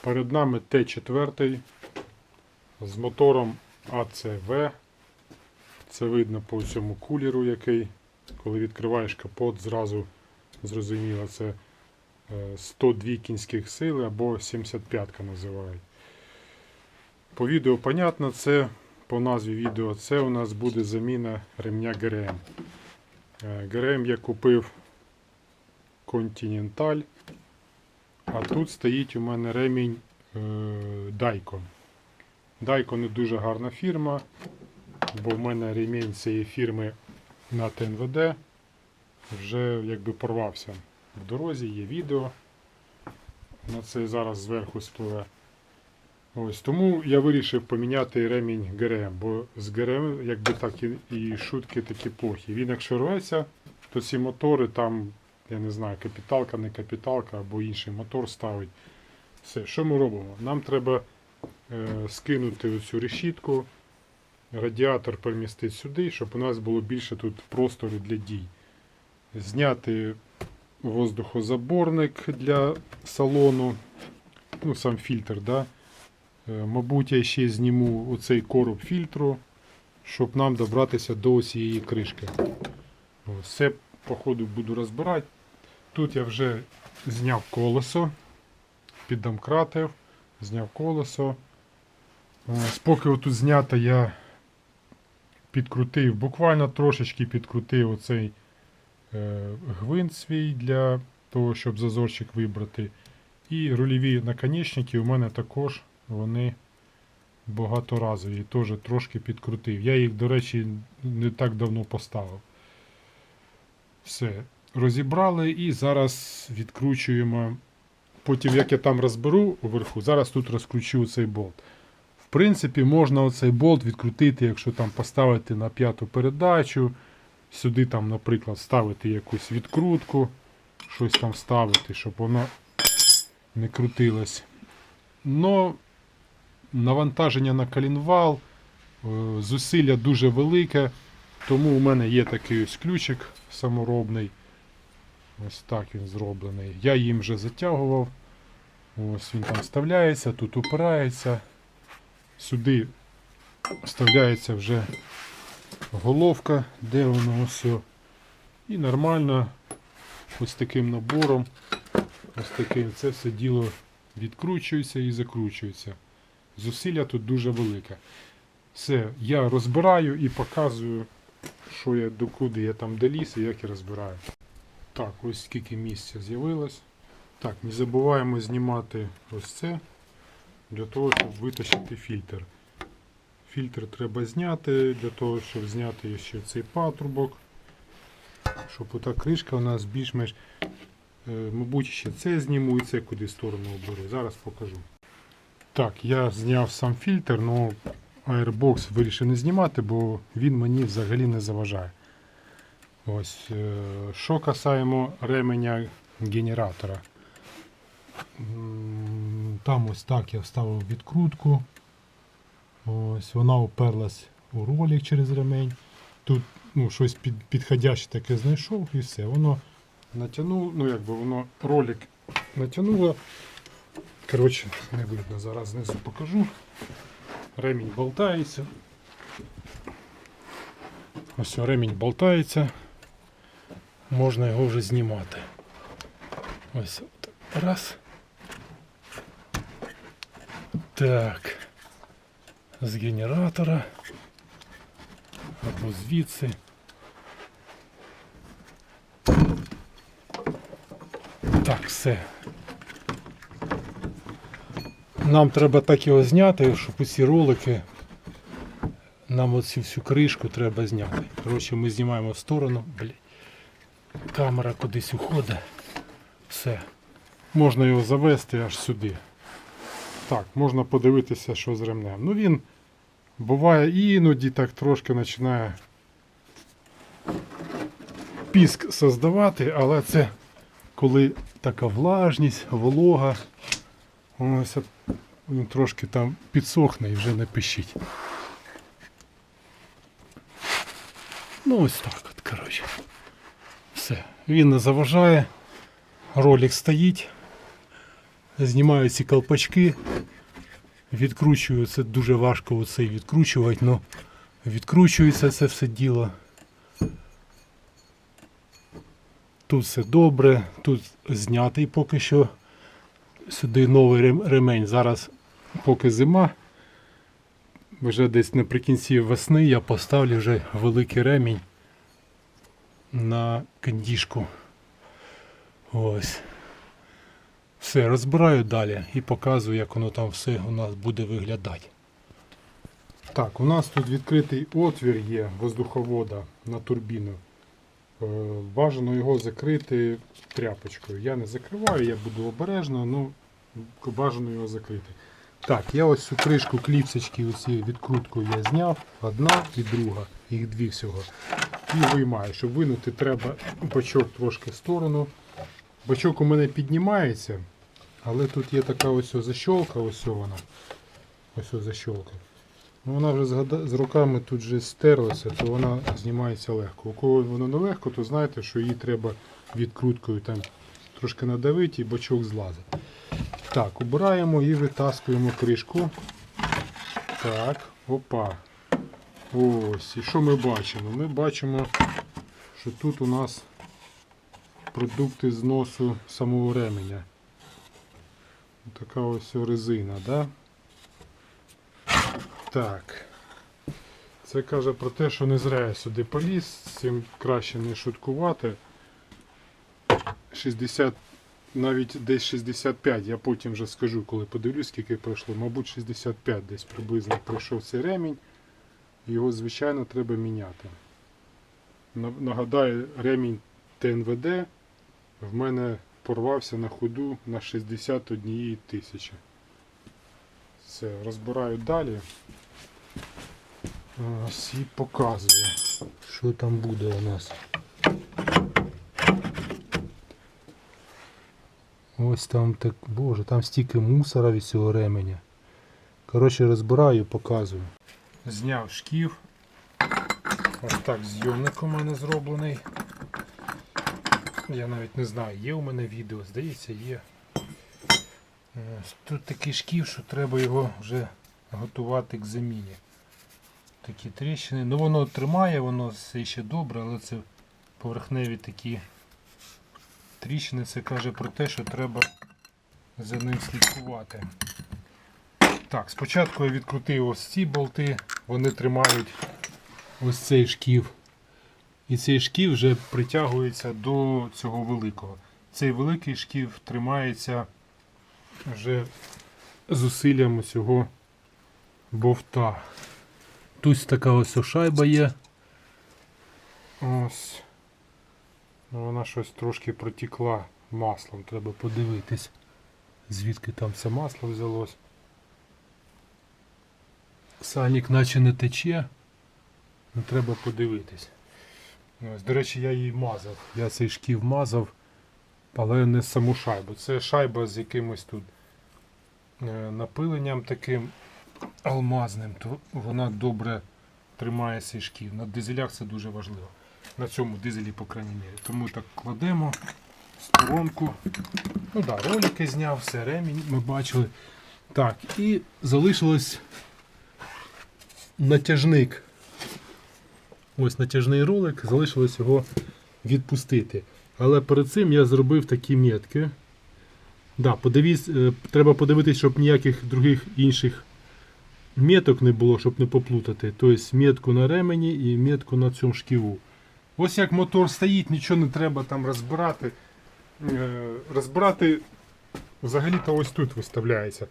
Перед нами Т4 з мотором АЦВ. Це видно по всьому кулеру, який, коли відкриваєш капот, зразу зрозуміло, це е, 102 кінських сили або 75-ка називають. По відео понятно, це по назві відео це у нас буде заміна ремня ГРМ. Е, ГРМ я купив Continental, а тут стоїть у мене ремінь е, Daikin. Daikin не дуже гарна фірма, бо в мене ремінь цієї фірми на ТНВД вже якби порвався в дорозі, є відео. На це зараз зверху спливе. Ось тому я вирішив поміняти ремінь ГРМ, бо з ГРМ якби так і, і шутки такі плохі. Він якщо рветься, то ці мотори там, я не знаю, капіталка, не капіталка або інший мотор ставить. Все, що ми робимо? Нам треба е, скинути оцю решітку, радіатор перемістити сюди, щоб у нас було більше тут простору для дій. Зняти воздухозаборник для салону, ну сам фільтр, да? Е, Мабуть, я ще зніму оцей короб фільтру, щоб нам добратися до цієї кришки. Все по ходу буду розбирати. Тут я вже зняв колесо, піддомкратив, зняв колесо. Ось, Поки отут знято, я підкрутив, буквально трошечки підкрутив оцей е, гвинт свій для того, щоб зазорчик вибрати. І рульові наконечники у мене також вони багаторазові, теж трошки підкрутив. Я їх, до речі, не так давно поставив. Все, розібрали і зараз відкручуємо. Потім, як я там розберу уверху, зараз тут розкручу цей болт. В принципі, можна оцей болт відкрутити, якщо там поставити на п'яту передачу. Сюди, там, наприклад, ставити якусь відкрутку, щось там ставити, щоб воно не крутилось. Но навантаження на колінвал, е, зусилля дуже велике, тому у мене є такий ось ключик саморобний. Ось так він зроблений. Я їм вже затягував. Ось він там вставляється, тут упирається. Сюди вставляється вже головка, де воно ось. І нормально ось таким набором, ось таким це все діло відкручується і закручується. Зусилля тут дуже велике. Все, я розбираю і показую, що я докуди я там доліз і як я розбираю. Так, ось скільки місця з'явилось. Так, не забуваємо знімати ось це для того, щоб витащити фільтр. Фільтр треба зняти, для того, щоб зняти ще цей патрубок. Щоб ота кришка у нас більш-менш. Е, Мабуть, ще це зніму і це куди сторону оберу. Зараз покажу. Так, я зняв сам фільтр, але Airbox вирішив не знімати, бо він мені взагалі не заважає. Ось, е, що касаємо ременя генератора. Там ось так я вставив відкрутку. Ось вона уперлась у ролик через ремень. Тут ну, щось під, підходяще таке знайшов і все. Воно натягнуло, ну якби воно ролик натягнуло. Коротше, не видно, зараз знизу покажу. Ремінь болтається. Ось ремінь болтається. Можна його вже знімати. Ось от. Раз. Так. З генератора. Або звідси. Так, все. Нам треба так його зняти, щоб усі ролики. Нам оцю всю кришку треба зняти. Коротше, ми знімаємо в сторону. Блін. Камера кудись уходить. Все. Можна його завести аж сюди. Так, можна подивитися, що з ремнем. Ну він буває іноді так трошки починає піск создавати, але це коли така влажність, волога. Ось він трошки там підсохне і вже не пищить. Ну ось так от, коротше. Все. Він не заважає. Ролик стоїть. знімаю ці колпачки, відкручую, це дуже важко оцей відкручувати, але відкручується це все діло. Тут все добре, тут знятий поки що. Сюди новий ремень. Зараз, поки зима, вже десь наприкінці весни я поставлю вже великий ремінь на кандішку. Ось. Все, розбираю далі і показую, як воно там все у нас буде виглядати. Так, у нас тут відкритий отвір є воздуховода на турбіну. Е, Бажано його закрити тряпочкою. Я не закриваю, я буду обережно, ну бажано його закрити. Так, я ось цю кришку кліпсочки, оці відкрутку я зняв. Одна і друга, їх дві всього. І виймаю. Щоб винути, треба бачок трошки в сторону. Бачок у мене піднімається, але тут є така ось защолка, ось вона. Ось о защолка. Ну, Вона вже з, роками тут же стерлася, то вона знімається легко. У кого воно не легко, то знаєте, що її треба відкруткою там трошки надавити і бачок злазить. Так, убираємо і витаскуємо кришку. Так, опа. Ось. І що ми бачимо? Ми бачимо, що тут у нас продукти зносу самого ременя. Така ось резина, да? Так. Це каже про те, що не зря я сюди поліз, цим краще не шуткувати. 60, навіть десь 65, я потім вже скажу, коли подивлюсь, скільки пройшло. Мабуть, 65 десь приблизно пройшов цей ремінь. Його, звичайно, треба міняти. Нагадаю, ремінь ТНВД в мене порвався на ходу на 61 тисячі. Все, розбираю далі. Ось і показую, що там буде у нас. Ось там так, боже, там стільки мусора від цього ременя. Коротше, розбираю, показую. Зняв шків. Ось так зйомник у мене зроблений. Я навіть не знаю, є у мене відео, здається, є. Тут такий шків, що треба його вже готувати к заміні. Такі тріщини. Ну воно тримає, воно все ще добре, але це поверхневі такі тріщини. Це каже про те, що треба за ним слідкувати. Так, спочатку я відкрутив ось ці болти, вони тримають ось цей шків. І цей шків вже притягується до цього великого. Цей великий шків тримається вже зусиллям цього бовта. Тут така ось шайба є. Ось. Ну, вона щось трошки протікла маслом. Треба подивитись, звідки там це масло взялось. Сальник наче не тече. Ну, треба подивитись. Ось, до речі, я її мазав. Я цей шків мазав, але не саму шайбу. Це шайба з якимось тут е, напиленням таким алмазним, то вона добре тримає цей шків. На дизелях це дуже важливо. На цьому дизелі, по крайній мірі. Тому так кладемо сторонку. Ну да, ролики зняв, все, ремінь ми бачили. Так, і залишилось натяжник. Ось натяжний ролик, залишилось його відпустити. Але перед цим я зробив такі метки. Да, подивісь, е, треба подивитись, щоб ніяких других інших меток не було, щоб не поплутати. Тобто метку на ремені і метку на цьому шківу. Ось як мотор стоїть, нічого не треба там розбирати. Е, Розбирати взагалі-то ось тут виставляється.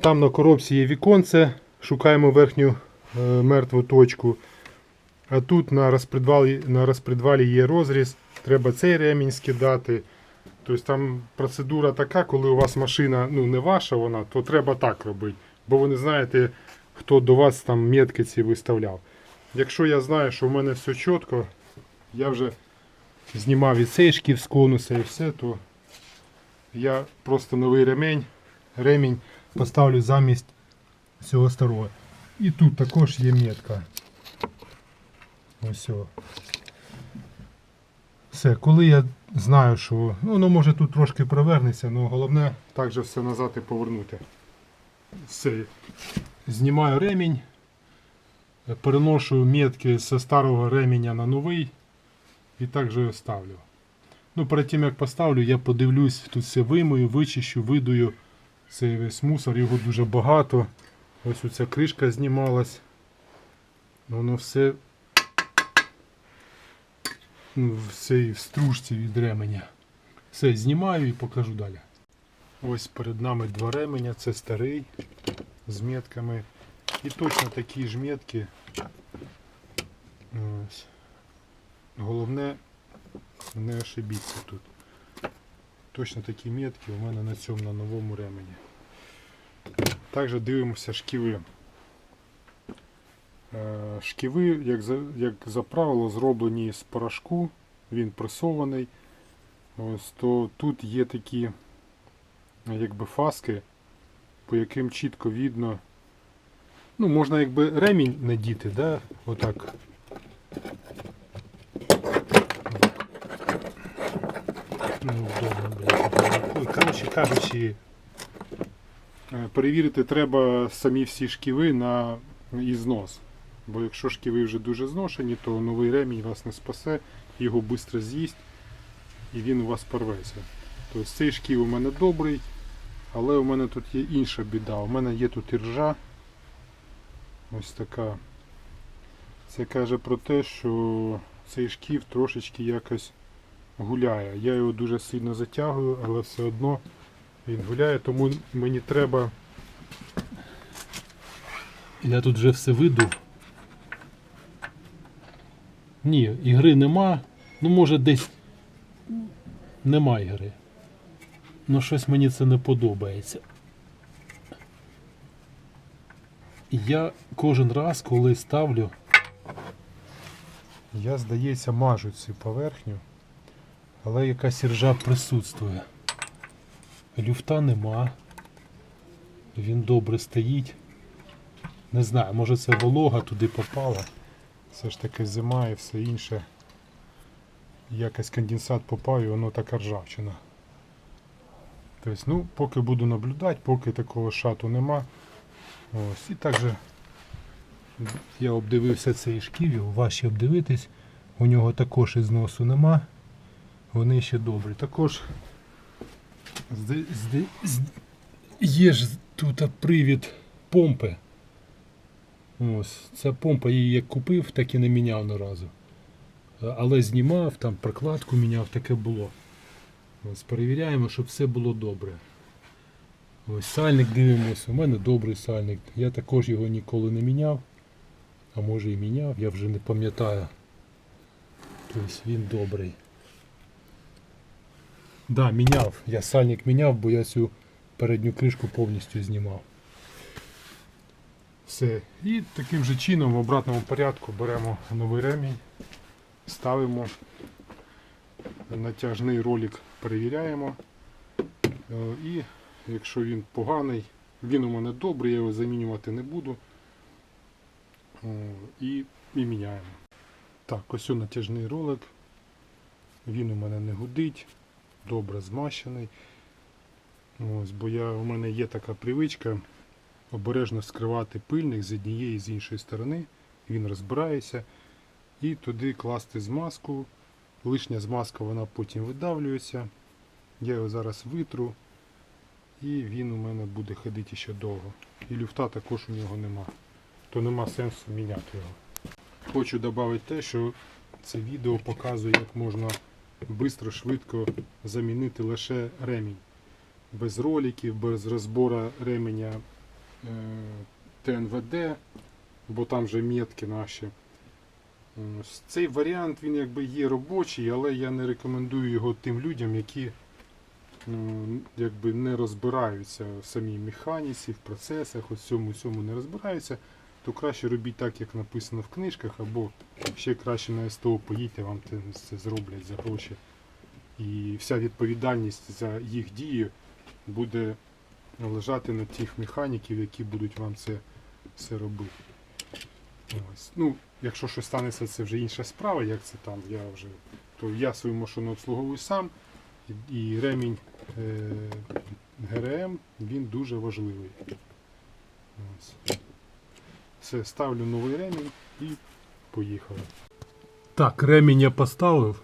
Там на коробці є віконце, шукаємо верхню е, мертву точку. А тут на розпредвалі, на розпредвалі є розріз, треба цей ремінь скидати. Тобто там процедура така, коли у вас машина ну, не ваша, вона, то треба так робити. Бо ви не знаєте, хто до вас там метки ці виставляв. Якщо я знаю, що в мене все чітко, я вже знімав і цей шків з конуса і все, то я просто новий ремень, ремінь поставлю замість цього старого. І тут також є метка. Ось. Все, коли я знаю, що ну, воно може тут трошки провернеться, але головне також все назад і повернути. Все. Знімаю ремінь, переношу метки зі старого ременя на новий і так же ставлю. Ну, перед тим як поставлю, я подивлюсь, тут все вимою, вичищу, видую цей весь мусор, його дуже багато. Ось оця кришка знімалась. Воно все ну, в цій стружці від ременя. Все, знімаю і покажу далі. Ось перед нами два ременя, це старий з метками. І точно такі ж метки. Ось. Головне не ошибіться тут. Точно такі метки у мене на цьому на новому ремені. Також дивимося шківи. Е, Шківи, як за, як за правило, зроблені з порошку, він пресований. Ось, то тут є такі якби фаски, по яким чітко видно. Ну, можна якби ремінь надіти, да? Отак. Ну. Коротше кажучи, е, перевірити треба самі всі шківи на ізнос. Бо якщо шківи вже дуже зношені, то новий ремінь вас не спасе, його швидко з'їсть і він у вас порветься. Тобто цей шків у мене добрий, але у мене тут є інша біда. У мене є тут іржа. Ось така. Це каже про те, що цей шків трошечки якось гуляє. Я його дуже сильно затягую, але все одно він гуляє, тому мені треба. Я тут вже все видув. Ні, ігри нема. Ну може десь нема ігри. Ну щось мені це не подобається. Я кожен раз, коли ставлю, я, здається, мажу цю поверхню, але якась іржа присутствує. Люфта нема. Він добре стоїть. Не знаю, може це волога туди попала. Все ж таки зима і все інше. Якось конденсат попав і воно така ржавчина. Тобто, ну, поки буду наблюдати, поки такого шату нема. Ось. І також я обдивився цей шківів, важче обдивитись. У нього також ізносу нема. Вони ще добрі. Також є ж тут привід помпи. Ось, ця помпа її як купив, так і не міняв ні разу. Але знімав, там прокладку міняв, таке було. Ось перевіряємо, щоб все було добре. Ось сальник дивимось, у мене добрий сальник. Я також його ніколи не міняв. А може і міняв, я вже не пам'ятаю. Тобто він добрий. Да, міняв. Я сальник міняв, бо я цю передню кришку повністю знімав. Все. І таким же чином в обратному порядку беремо новий ремінь, ставимо натяжний ролик перевіряємо. Е, І якщо він поганий, він у мене добрий, я його замінювати не буду. І, і міняємо. Так, ось о натяжний ролик. Він у мене не гудить, добре змащений. Ось, бо я, у мене є така привичка обережно скривати пильник з однієї і з іншої сторони. Він розбирається. І туди класти змазку. Лишня змазка вона потім видавлюється. Я його зараз витру. І він у мене буде ходити ще довго. І люфта також у нього нема. То нема сенсу міняти його. Хочу додати те, що це відео показує, як можна швидко, швидко замінити лише ремінь. Без роликів, без розбору ременя е, ТНВД, бо там же метки наші. Цей варіант він якби є робочий, але я не рекомендую його тим людям, які якби не розбираються в самій механіці, в процесах, ось цьому цьому не розбираються, то краще робіть так, як написано в книжках, або ще краще на СТО поїдьте, вам це зроблять за гроші. І вся відповідальність за їх дії буде лежати на тих механіків, які будуть вам це все робити. Ось. Ну, якщо щось станеться, це вже інша справа, як це там, я вже, то я свою машину обслуговую сам, і, ремінь е, ГРМ він дуже важливий. Все, ставлю новий ремінь і поїхали. Так, ремінь я поставив.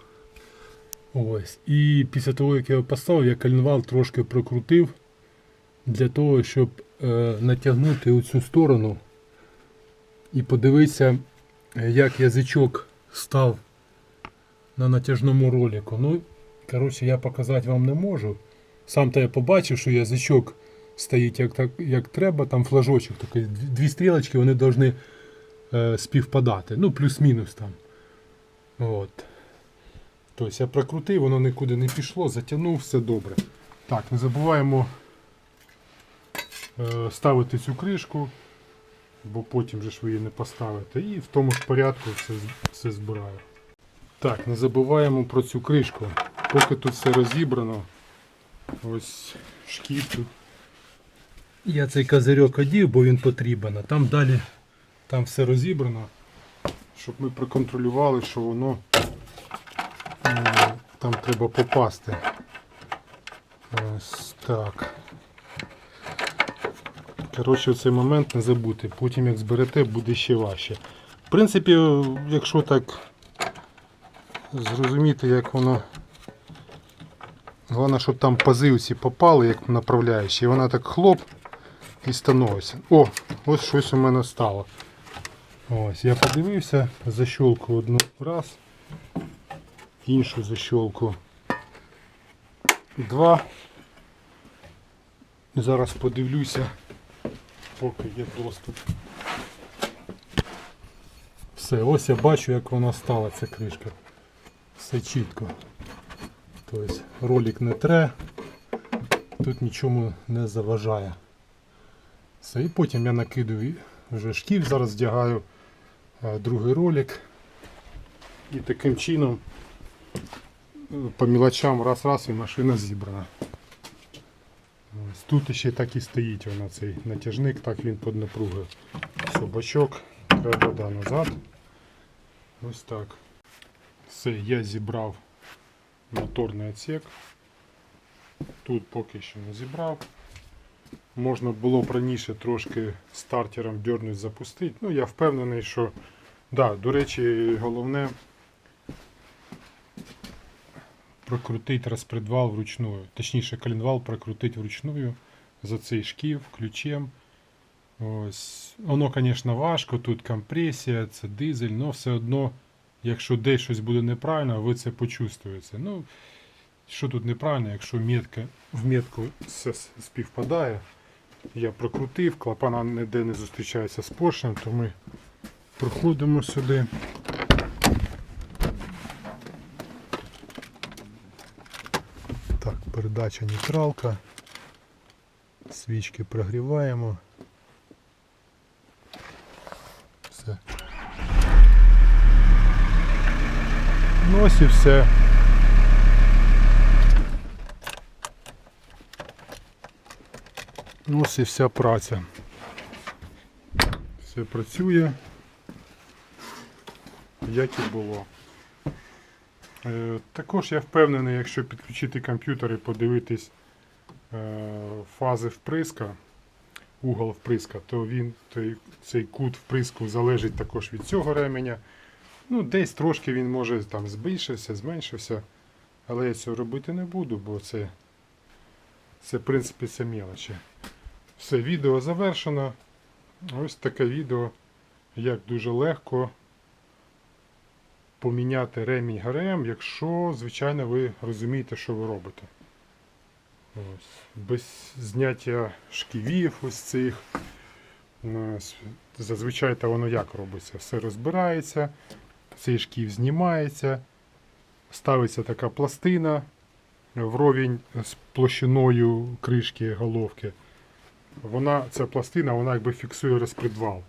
Ось. І після того, як я його поставив, я коленвал трошки прокрутив для того, щоб е, натягнути оцю сторону і подивитися, е, як язичок став на натяжному ролику. Ну, коротше, я показати вам не можу. Сам то я побачив, що язичок стоїть як, так, як треба, там флажочок такий, дві стрілочки, вони повинні е, співпадати. Ну, плюс-мінус там. От. Тобто я прокрутив, воно нікуди не пішло, затягнув, все добре. Так, не забуваємо е, ставити цю кришку, бо потім же ж ви її не поставите. І в тому ж порядку все, все збираю. Так, не забуваємо про цю кришку. Поки тут все розібрано, ось шкіф тут. Я цей козирьок одів, бо він потрібен. А там далі там все розібрано, щоб ми проконтролювали, що воно там треба попасти. Ось так. Коротше, цей момент не забути. Потім як зберете, буде ще важче. В принципі, якщо так зрозуміти, як воно. Головне, щоб там пази ці попали, як направляючі. І вона так хлоп і становиться. О, ось щось у мене стало. Ось, я подивився, защолку одну раз, іншу защолку два. Зараз подивлюся, поки є доступ. Все, ось я бачу, як вона стала, ця кришка. Все чітко. Тобто ролик не тре, тут нічому не заважає. Все, і потім я накидаю вже шкіф, зараз вдягаю е, другий ролик. І таким чином е, по мілочам раз-раз і машина зібрана. Ось тут ще так і стоїть вона цей натяжник, так він під напругою. Все, бачок, треба назад. Ось так. Все, я зібрав моторний отсек. Тут поки що не зібрав. Можна було б раніше трошки стартером дернуть запустити. Ну, я впевнений, що да, до речі, головне прокрутити розпредвал вручную. Точніше, коленвал прокрутити вручную за цей шків ключем. Ось. Воно, звісно, важко, тут компресія, це дизель, але все одно, якщо десь щось буде неправильно, ви це почувствуєте. Ну, що тут неправильно, якщо метка, в метку все співпадає. Я прокрутив, клапана ніде не зустрічається з поршнем, то ми проходимо сюди. Так, передача нейтралка. Свічки прогріваємо. Ось і все. Ну, Ось і вся праця. Все працює, як і було. Е, Також я впевнений, якщо підключити комп'ютер і подивитись е, фази вприска, угол вприска, то він, той, цей кут вприску залежить також від цього ременя. Ну, десь трошки він може там збільшився, зменшився, але я цього робити не буду, бо це, це в принципі, це мелочі. Все, відео завершено. Ось таке відео, як дуже легко поміняти ремінь ГРМ, якщо, звичайно, ви розумієте, що ви робите. Ось. Без зняття шківів ось цих. Зазвичай воно як робиться? Все розбирається, цей шків знімається, ставиться така пластина вровень з площиною кришки головки вона, ця пластина, вона якби фіксує розпредвал.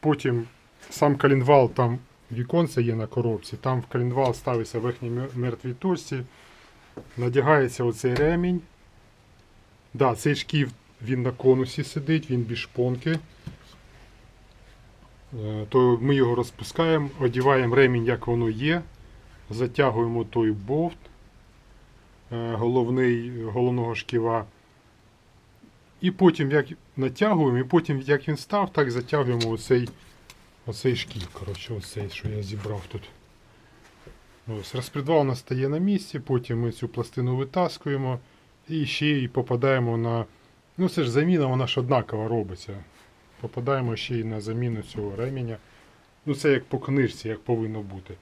Потім сам коленвал, там віконце є на коробці, там в коленвал ставиться верхній мертвій точці, надягається оцей ремінь. Да, цей шків він на конусі сидить, він без шпонки. Е, То ми його розпускаємо, одіваємо ремінь, як воно є, затягуємо той болт е, головний, головного шківа. І потім як натягуємо, і потім як він став, так затягуємо оцей, оцей шків. Коротше, оцей, що я зібрав тут. Ось, розпредвал у нас стає на місці, потім ми цю пластину витаскуємо і ще й попадаємо на. Ну це ж заміна, вона ж однакова робиться. Попадаємо ще й на заміну цього ременя. Ну це як по книжці, як повинно бути.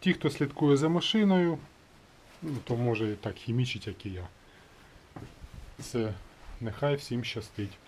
Ті, хто слідкує за машиною, ну, то може і так хімічить, як і я. Це нехай всім щастить.